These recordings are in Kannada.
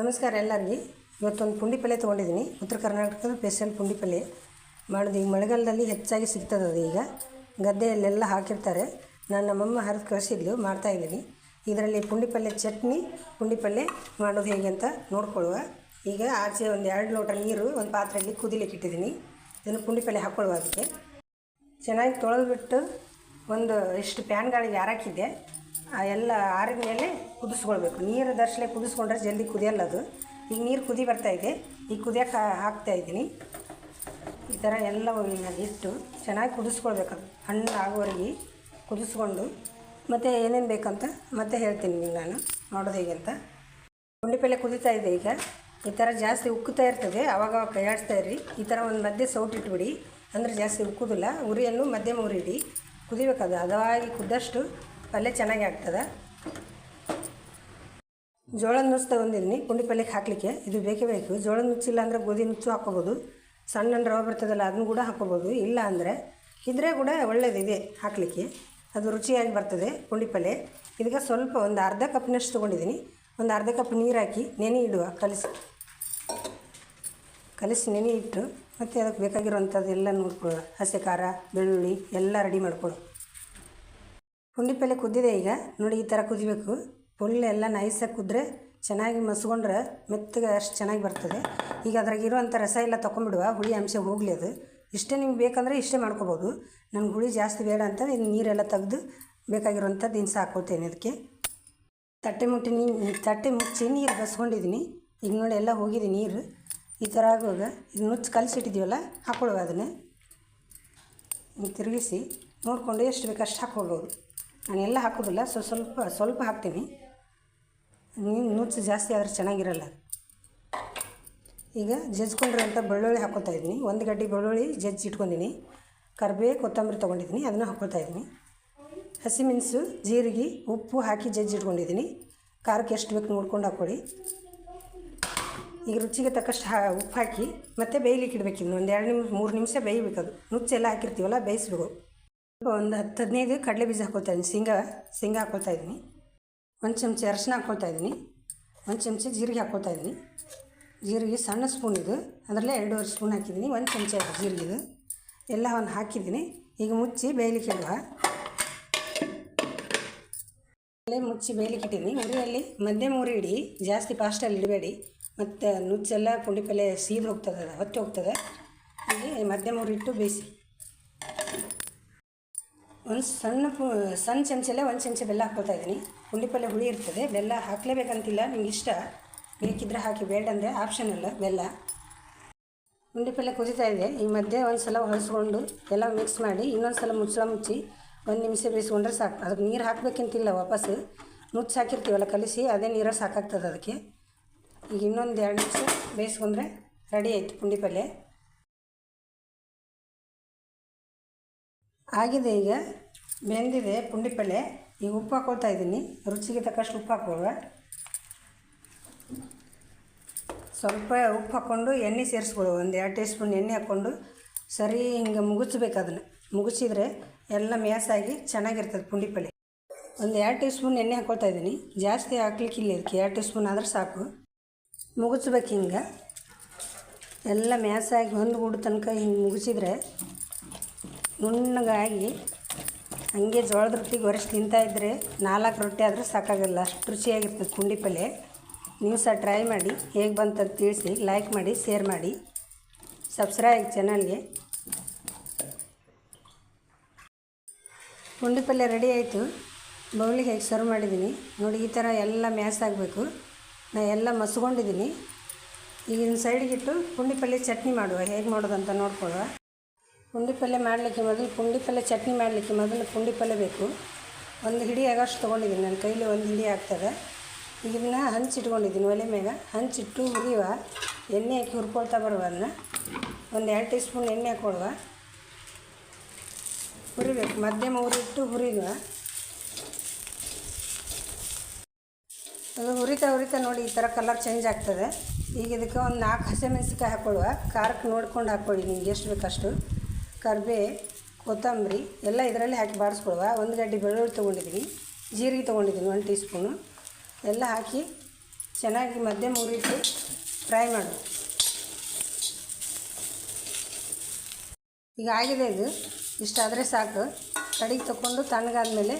ನಮಸ್ಕಾರ ಎಲ್ಲರಿಗೆ. ಇವತ್ತೊಂದು ಪುಂಡಿ ಪಲ್ಯ ತೊಗೊಂಡಿದ್ದೀನಿ. ಉತ್ತರ ಕರ್ನಾಟಕದ ಸ್ಪೆಷಲ್ ಪುಂಡಿ ಪಲ್ಯ. ಮಾಡೋದು ಈಗ ಮಳೆಗಾಲದಲ್ಲಿ ಹೆಚ್ಚಾಗಿ ಸಿಗ್ತದೆ ಅದು ಈಗ. ಗದ್ದೆಯಲ್ಲೆಲ್ಲ ಹಾಕಿರ್ತಾರೆ. ನಾನು ನಮ್ಮಮ್ಮ ಹರಿದು ಕಳಿಸಿದ್ಲು ಮಾಡ್ತಾಯಿದ್ದೀನಿ ಇದರಲ್ಲಿ ಪುಂಡಿ ಪಲ್ಯ ಚಟ್ನಿ, ಪುಂಡಿ ಪಲ್ಯ ಮಾಡೋದು ಹೇಗೆ ಅಂತ ನೋಡ್ಕೊಳ್ಳುವ. ಈಗ ಆಚೆ ಒಂದು ಎರಡು ಲೋಟ ನೀರು ಒಂದು ಪಾತ್ರೆಯಲ್ಲಿ ಕುದಿಲಿಕ್ಕೆ ಇಟ್ಟಿದ್ದೀನಿ. ಇದನ್ನು ಪುಂಡಿ ಪಲ್ಯ ಹಾಕ್ಕೊಳ್ಳುವ ಅದಕ್ಕೆ. ಚೆನ್ನಾಗಿ ತೊಳೆದುಬಿಟ್ಟು ಒಂದು ಇಷ್ಟು ಪ್ಯಾನ್ಗಳಿಗೆ ಹಾರಾಕಿದ್ದೆ. ಆ ಎಲ್ಲ ಆರಿದ ಮೇಲೆ ಕುದಿಸ್ಕೊಳ್ಬೇಕು. ನೀರು ದರ್ಶಲೆ ಕುದಿಸ್ಕೊಂಡ್ರೆ ಜಲ್ದಿ ಕುದಿಯಲ್ಲ ಅದು. ಈಗ ನೀರು ಕುದಿ ಬರ್ತಾ ಇದೆ. ಈಗ ಕುದಿಯೋಕೆ ಹಾಕ್ತಾ ಇದ್ದೀನಿ. ಈ ಥರ ಎಲ್ಲ ಇಟ್ಟು ಚೆನ್ನಾಗಿ ಕುದಿಸ್ಕೊಳ್ಬೇಕು. ಅದು ಹಣ್ಣು ಆಗೋವರೆಗೆ ಕುದಿಸ್ಕೊಂಡು. ಮತ್ತು ಏನೇನು ಬೇಕಂತ ಮತ್ತೆ ಹೇಳ್ತೀನಿ ನೀವು ನಾನು. ಮಾಡೋದು ಪುಂಡಿ ಪಲ್ಯ ಕುದೀತಾ ಇದೆ ಈಗ. ಈ ಥರ ಜಾಸ್ತಿ ಉಕ್ಕುತ್ತಾ ಇರ್ತದೆ. ಆವಾಗ ಕೈಯಾಡಿಸ್ತಾ ಇರ್ರಿ. ಈ ಥರ ಒಂದು ಮಧ್ಯೆ ಸೌಟ್ ಇಟ್ಬಿಡಿ. ಅಂದರೆ ಜಾಸ್ತಿ ಉಕ್ಕುದಿಲ್ಲ. ಉರಿಯನ್ನು ಮಧ್ಯಮ ಉರಿಡಿ ಕುದಿಬೇಕದು. ಹದವಾಗಿ ಕುದ್ದಷ್ಟು ಪಲ್ಯ ಚೆನ್ನಾಗಿ ಆಗ್ತದೆ? ಜೋಳದ ನುಚ್ಚು ತೊಗೊಂಡಿದ್ದೀನಿ ಪುಂಡಿ ಪಲ್ಯಕ್ಕೆ ಹಾಕಲಿಕ್ಕೆ. ಇದು ಬೇಕೇ ಬೇಕು. ಜೋಳದ ನುಚ್ಚಿಲ್ಲ ಅಂದರೆ ಗೋಧಿ ನುಚ್ಚು ಹಾಕೋಬೋದು ಸಣ್ಣ ರವೆ ಬರ್ತದಲ್ಲ, ಅದನ್ನು ಕೂಡ ಹಾಕ್ಕೋಬೋದು. ಇಲ್ಲ ಅಂದರೆ ಇದ್ರೆ ಕೂಡ ಒಳ್ಳೆಯದಿದೆ ಹಾಕಲಿಕ್ಕೆ. ಅದು ರುಚಿಯಾಗಿ ಬರ್ತದೆ ಪುಂಡಿ ಪಲ್ಯ. ಇದಕ್ಕೆ ಸ್ವಲ್ಪ ಒಂದು ಅರ್ಧ ಕಪ್ನಷ್ಟು ತೊಗೊಂಡಿದ್ದೀನಿ ಒಂದು ಅರ್ಧ ಕಪ್ ನೀರು ಹಾಕಿ ನೆನೆ ಇಡುವ, ಕಲಸಿ. ಕಲಸಿ ನೆನೆ ಇಟ್ಟು ಮತ್ತು ಅದಕ್ಕೆ ಬೇಕಾಗಿರುವಂಥದ್ದು ಎಲ್ಲ ನೋಡ್ಕೊಳ್ಳೋ ಹಸಿ ಖಾರ, ಬೆಳ್ಳುಳ್ಳಿ ಎಲ್ಲ ರೆಡಿ ಮಾಡ್ಕೊಳ್ಳೋ ಪುಂಡಿ ಪಲ್ಯ ಕುದ್ದಿದೆ ಈಗ. ನೋಡಿ, ಈ ಥರ ಕುದಿಬೇಕು. ಫುಲ್ ಎಲ್ಲ ನೈಸಾಗಿ ಕುದ್ರೆ ಚೆನ್ನಾಗಿ ಮಸ್ಕೊಂಡ್ರೆ ಮೆತ್ತಗೆ ಅಷ್ಟು ಚೆನ್ನಾಗಿ ಬರ್ತದೆ. ಈಗ ಅದ್ರಾಗ ಇರುವಂಥ ರಸ ಎಲ್ಲ ತೊಗೊಂಬಿಡುವ ಹುಳಿ ಅಂಶ ಹೋಗಲಿ ಅದು. ಇಷ್ಟೇ ನಿಮ್ಗೆ ಬೇಕಂದರೆ ಇಷ್ಟೇ ಮಾಡ್ಕೋಬೋದು. ನನಗೆ ಹುಳಿ ಜಾಸ್ತಿ ಬೇಡ ಅಂತ ಇನ್ನು ನೀರೆಲ್ಲ ತೆಗೆದು ಬೇಕಾಗಿರುವಂಥದ್ದು ದಿನಸ ಹಾಕ್ಕೊಳ್ತೇನೆ ಅದಕ್ಕೆ ತಟ್ಟೆ ಮುಟ್ಟಿ ನೀ, ತಟ್ಟೆ ಮುಚ್ಚಿ ನೀರು ಬಸ್ಕೊಂಡಿದ್ದೀನಿ ಈಗ ನೋಡಿ, ಎಲ್ಲ ಹೋಗಿದೆ ನೀರು. ಈ ಥರ ಆಗುವಾಗ ಇದು ನುಚ್ಚು ಕಲಸಿಟ್ಟಿದ್ದೀವಲ್ಲ ಹಾಕ್ಕೊಳ್ಳುವ ಅದನ್ನೇ. ತಿರುಗಿಸಿ ನೋಡಿಕೊಂಡು ಎಷ್ಟು ಬೇಕು ಅಷ್ಟು ಹಾಕ್ಕೊಳ್ಬೋದು. ನಾನು ಎಲ್ಲ ಹಾಕೋದಿಲ್ಲ. ಸೊ ಸ್ವಲ್ಪ ಸ್ವಲ್ಪ ಹಾಕ್ತೀನಿ. ನೀವು ನುಚ್ಚು ಜಾಸ್ತಿ ಆದರೆ ಚೆನ್ನಾಗಿರಲ್ಲ. ಈಗ ಜಜ್ಕೊಂಡಿರೋಂಥ ಬೆಳ್ಳುಳ್ಳಿ ಹಾಕೋತಾ ಇದ್ದೀನಿ. ಒಂದು ಗಡ್ಡೆ ಬೆಳ್ಳುಳ್ಳಿ ಜಜ್ಜಿ ಇಟ್ಕೊಂಡಿನಿ ಕರಿಬೇ, ಕೊತ್ತಂಬರಿ ತೊಗೊಂಡಿದ್ದೀನಿ. ಅದನ್ನು ಹಾಕ್ಕೊಳ್ತಾ ಇದ್ದೀನಿ. ಹಸಿಮೆಣಸು, ಜೀರಿಗೆ, ಉಪ್ಪು ಹಾಕಿ ಜಜ್ಜಿ ಇಟ್ಕೊಂಡಿದ್ದೀನಿ. ಖಾರಕ್ಕೆ ಎಷ್ಟು ಬೇಕು ನೋಡ್ಕೊಂಡು ಹಾಕ್ಕೊಳ್ಳಿ. ಈಗ ರುಚಿಗೆ ತಕ್ಕಷ್ಟು ಹಾ, ಉಪ್ಪು ಹಾಕಿ ಮತ್ತೆ ಬೇಯಲಿಕ್ಕೆ ಇಡ್ಬೇಕು ಒಂದು ಎರಡು ನಿಮಿಷ, ಮೂರು ನಿಮಿಷ ಬೇಯಬೇಕು ಅದು. ನುಚ್ಚೆಲ್ಲ ಹಾಕಿರ್ತೀವಲ್ಲ ಬೇಯಿಸ್ಬೇಕು ಒಂದು ಹತ್ತು ಹದಿನೈದು ಕಡಲೆ ಬೀಜ ಹಾಕ್ಕೊಳ್ತಾ ಇದ್ದೀನಿ. ಶೇಂಗಾ ಶೇಂಗಾ ಹಾಕ್ಕೊಳ್ತಾ ಇದ್ದೀನಿ. ಒಂದು ಚಮಚ ಅರಶಿನ ಹಾಕ್ಕೊಳ್ತಾ ಇದ್ದೀನಿ. ಒಂದು ಚಮಚ ಜೀರಿಗೆ ಹಾಕ್ಕೊಳ್ತಾ ಇದ್ದೀನಿ. ಜೀರಿಗೆ ಸಣ್ಣ ಸ್ಪೂನ್ ಇದು. ಅದರಲ್ಲೇ ಎರಡೂವರೆ ಸ್ಪೂನ್ ಹಾಕಿದ್ದೀನಿ. ಒಂದು ಚಮಚ ಜೀರಿಗೆದು ಎಲ್ಲವನ್ನು ಹಾಕಿದ್ದೀನಿ. ಈಗ ಮುಚ್ಚಿ ಬೇಯಲಿಕ್ಕೆ ಇಡುವ ಮುಚ್ಚಿ ಬೇಯಲಿಕ್ಕೆ ಇಟ್ಟಿದ್ದೀನಿ. ಉರಿಯಲ್ಲಿ ಮಧ್ಯಮ ಉರಿ ಇಡಿ. ಜಾಸ್ತಿ ಫಾಸ್ಟಲ್ಲಿ ಇಡಬೇಡಿ. ಮತ್ತು ನುಚ್ಚೆಲ್ಲ ಪುಂಡಿ ಪಲ್ಯ ಸೀದು ಹೋಗ್ತದೆ ಹೊತ್ತಿ ಹೋಗ್ತದೆ. ಹಾಗೆ ಮಧ್ಯಮ ಉರಿ ಇಟ್ಟು ಬೇಯಿಸಿ. ಒಂದು ಸಣ್ಣ ಪು, ಸಣ್ಣ ಚಮಚಲ್ಲೇ ಒಂದು ಚಮಚ ಬೆಲ್ಲ ಹಾಕ್ಕೊಳ್ತಾ ಇದ್ದೀನಿ. ಪುಂಡಿ ಪಲ್ಯ ಹುಳಿ ಇರ್ತದೆ. ಬೆಲ್ಲ ಹಾಕಲೇಬೇಕಂತಿಲ್ಲ. ನಿಮ್ಗೆ ಇಷ್ಟ? ಬೇಕಿದ್ರೆ ಹಾಕಿ. ಬೇಡ ಅಂದರೆ ಆಪ್ಷನ್ ಅಲ್ಲ, ಬೆಲ್ಲ. ಪುಂಡಿ ಪಲ್ಯ ಕುದೀತಾ ಇದೆ. ಈ ಮಧ್ಯೆ ಒಂದು ಸಲ ಹೊಲಿಸ್ಕೊಂಡು ಎಲ್ಲ ಮಿಕ್ಸ್ ಮಾಡಿ ಇನ್ನೊಂದು ಸಲ ಮುಚ್ಚಳ ಮುಚ್ಚಿ ಒಂದು ನಿಮಿಷ ಬೇಯಿಸ್ಕೊಂಡ್ರೆ ಸಾಕು. ಅದಕ್ಕೆ ನೀರು ಹಾಕಬೇಕಂತಿಲ್ಲ ವಾಪಸ್ಸು ಮುಚ್ಚಿ ಹಾಕಿರ್ತೀವಲ್ಲ, ಕಲಿಸಿ, ಅದೇ ನೀರು ಸಾಕಾಗ್ತದೆ ಅದಕ್ಕೆ. ಈಗ ಇನ್ನೊಂದು ಎರಡು ನಿಮಿಷ ಬೇಯಿಸ್ಕೊಂಡ್ರೆ ರೆಡಿ ಆಯಿತು ಪುಂಡಿ ಪಲ್ಯ ಆಗಿದೆ ಈಗ. ಬೆಂದಿದೆ ಪುಂಡಿ ಪಲ್ಯ ಈಗ ಉಪ್ಪು ಹಾಕ್ಕೊಳ್ತಾ ಇದ್ದೀನಿ. ರುಚಿಗೆ ತಕ್ಕಷ್ಟು ಉಪ್ಪು ಹಾಕೊಳ್ಳುವ ಸ್ವಲ್ಪ ಉಪ್ಪು ಹಾಕ್ಕೊಂಡು ಎಣ್ಣೆ ಸೇರಿಸ್ಕೊಳ್ಳುವ. ಒಂದು ಎರಡು ಟೀ ಸ್ಪೂನ್ ಎಣ್ಣೆ ಹಾಕ್ಕೊಂಡು ಸರಿ ಹಿಂಗೆ ಮುಗಿಸ್ಬೇಕು ಅದನ್ನು. ಮುಗಿಸಿದರೆ ಎಲ್ಲ ಮೇಸಾಗಿ ಚೆನ್ನಾಗಿರ್ತದೆ ಪುಂಡಿ ಪಲ್ಯ ಒಂದು ಎರಡು ಟೀ ಸ್ಪೂನ್ ಎಣ್ಣೆ ಹಾಕ್ಕೊಳ್ತಾ ಇದ್ದೀನಿ. ಜಾಸ್ತಿ ಹಾಕ್ಲಿಕ್ಕಿಲ್ಲ ಇದಕ್ಕೆ. ಎರಡು ಟೀ ಸ್ಪೂನ್ ಆದ್ರೆ ಸಾಕು. ಮುಗಿಸ್ಬೇಕು ಹಿಂಗೆ. ಎಲ್ಲ ಮೇಸಾಗಿ ಒಂದು ಗೂಡು ತನಕ ಹಿಂಗೆ ಮುಗಿಸಿದ್ರೆ ನುಣ್ಣಗಾಗಿ ಹಂಗೆ ಜೋಳದ ರೊಟ್ಟಿಗೆ ಒರೆಸಿ ತಿಂತಾಯಿದ್ರೆ ನಾಲ್ಕು ರೊಟ್ಟಿ ಆದರೂ ಸಾಕಾಗಲ್ಲ. ಅಷ್ಟು ರುಚಿಯಾಗಿರ್ತದೆ ಪುಂಡಿ ಪಲ್ಯ. ನೀವು ಸಹ ಟ್ರೈ ಮಾಡಿ, ಹೇಗೆ ಬಂತಂತ ತಿಳಿಸಿ ಲೈಕ್ ಮಾಡಿ ಶೇರ್ ಮಾಡಿ. ಸಬ್ಸ್ಕ್ರೈಬ್ ಚಾನಲ್ಗೆ ಪುಂಡಿ ಪಲ್ಯ ರೆಡಿ ಆಯಿತು. ಬೌಲಿಗೆ ಹೇಗೆ ಸರ್ವ್ ಮಾಡಿದ್ದೀನಿ. ನೋಡಿ, ಈ ಥರ ಎಲ್ಲ ಮ್ಯಾಸ್ ಆಗಬೇಕು. ನಾ ಎಲ್ಲ ಮಸ್ಕೊಂಡಿದ್ದೀನಿ. ಈಗಿನ ಸೈಡಿಗಿಟ್ಟು ಪುಂಡಿ ಪಲ್ಯ ಚಟ್ನಿ ಮಾಡುವ. ಹೇಗೆ ಮಾಡೋದಂತ ನೋಡ್ಕೊಳ್ಳುವ. ಪುಂಡಿ ಪಲ್ಯ ಮಾಡಲಿಕ್ಕೆ ಮೊದಲು ಪುಂಡಿ ಪಲ್ಯ ಚಟ್ನಿ ಮಾಡಲಿಕ್ಕೆ ಮೊದಲು ಪುಂಡಿ ಪಲ್ಯ ಬೇಕು. ಒಂದು ಹಿಡಿ ಆಗಷ್ಟು ತೊಗೊಂಡಿದ್ದೀನಿ ನನ್ನ ಕೈಲಿ ಒಂದು ಹಿಡಿ ಆಗ್ತದೆ. ಇದನ್ನು ಹಂಚಿಟ್ಕೊಂಡಿದ್ದೀನಿ ಒಲೆ ಮ್ಯಾಗ. ಹಂಚಿಟ್ಟು ಹುರಿಯುವ. ಎಣ್ಣೆ ಹಾಕಿ ಹುರ್ಕೊಳ್ತಾ ಬರುವ ಅದನ್ನ. ಒಂದು ಎರಡು ಟೀ ಸ್ಪೂನ್ ಎಣ್ಣೆ ಹಾಕೊಳ್ಳುವ. ಹುರಿಬೇಕು. ಮಧ್ಯಮ ಹುರಿಟ್ಟು ಹುರಿಯುವ. ಅದು ಹುರಿತಾ ಹುರಿತಾ ನೋಡಿ ಈ ಥರ ಕಲರ್ ಚೇಂಜ್ ಆಗ್ತದೆ. ಈಗ ಇದಕ್ಕೆ ಒಂದು ನಾಲ್ಕು ಹಸಿಮೆಣಸಿಕಾಯಿ ಹಾಕ್ಕೊಳ್ಳುವ ಖಾರಕ್ಕೆ ನೋಡ್ಕೊಂಡು ಹಾಕ್ಕೊಳ್ಳಿ ನಿಮ್ಗೆ ಎಷ್ಟು ಬೇಕಷ್ಟು. ಕರಿಬೇ, ಕೊತ್ತಂಬರಿ ಎಲ್ಲ ಇದರಲ್ಲಿ ಹಾಕಿ ಬಾಡಿಸ್ಕೊಳುವ ಒಂದು ಗಡ್ಡೆ ಬೆಳ್ಳುಳ್ಳಿ ತೊಗೊಂಡಿದ್ದೀನಿ, ಜೀರಿಗೆ ತೊಗೊಂಡಿದ್ದೀನಿ ಒಂದು ಟೀ ಸ್ಪೂನು ಎಲ್ಲ ಹಾಕಿ ಚೆನ್ನಾಗಿ ಮಧ್ಯಮ ಉರಿಟ್ಟು ಫ್ರೈ ಮಾಡು ಈಗ ಆಗಿದೆ ಇದು. ಇಷ್ಟಾದರೆ ಸಾಕು. ಕಡೆಗೆ ತಗೊಂಡು ತಣ್ಣಗಾದ್ಮೇಲೆ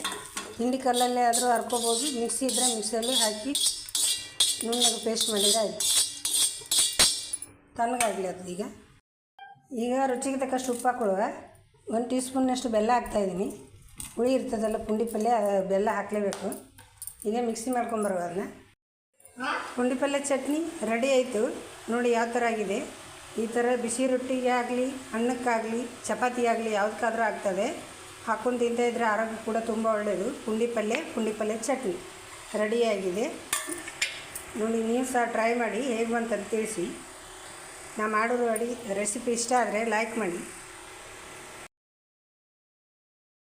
ಹಿಂಡಿ ಕಲ್ಲಲ್ಲೇ ಆದರೂ ಹರ್ಕೋಬೋದು. ಮಿಕ್ಸಿ ಇದ್ದರೆ ಮಿಕ್ಸಿಯಲ್ಲಿ ಹಾಕಿ ನುಣ್ಣಗೆ ಪೇಸ್ಟ್ ಮಾಡಿದರೆ ಆಯಿತು. ತಣ್ಣಗಾಗಲಿ ಅದು ಈಗ. ಈಗ ರುಚಿಗೆ ತಕ್ಕಷ್ಟು ಉಪ್ಪು ಹಾಕೊಳ್ಳುವ ಒಂದು ಟೀ ಸ್ಪೂನ್ನಷ್ಟು ಬೆಲ್ಲ ಹಾಕ್ತಾಯಿದ್ದೀನಿ ಹುಳಿ ಇರ್ತದಲ್ಲ, ಪುಂಡಿ ಪಲ್ಯ ಬೆಲ್ಲ ಹಾಕಲೇಬೇಕು. ಈಗ ಮಿಕ್ಸಿ ಮಾಡ್ಕೊಂಬರುವ ಅದನ್ನ. ಪುಂಡಿ ಪಲ್ಯ ಚಟ್ನಿ ರೆಡಿ ಆಯಿತು. ನೋಡಿ ಯಾವ ಥರ ಆಗಿದೆ. ಈ ಥರ ಬಿಸಿ ರೊಟ್ಟಿಗೆ ಆಗಲಿ, ಅನ್ನಕ್ಕಾಗಲಿ, ಚಪಾತಿ ಆಗಲಿ ಯಾವುದಕ್ಕಾದರೂ ಆಗ್ತದೆ. ಹಾಕೊಂಡು ತಿಂತಾ ಇದ್ದರೆ ಆರೋಗ್ಯ ಕೂಡ ತುಂಬ ಒಳ್ಳೆಯದು ಪುಂಡಿ ಪಲ್ಯ ಪುಂಡಿ ಪಲ್ಯ ಚಟ್ನಿ ರೆಡಿಯಾಗಿದೆ ನೋಡಿ, ನೀವು ಸಹ ಟ್ರೈ ಮಾಡಿ ಹೇಗೆ ಬಂತಂತ ತಿಳಿಸಿ. ನಾ ಮಾಡೋದು ಅಡಿ ರೆಸಿಪಿ ಇಷ್ಟ ಆದರೆ ಲೈಕ್ ಮಾಡಿ.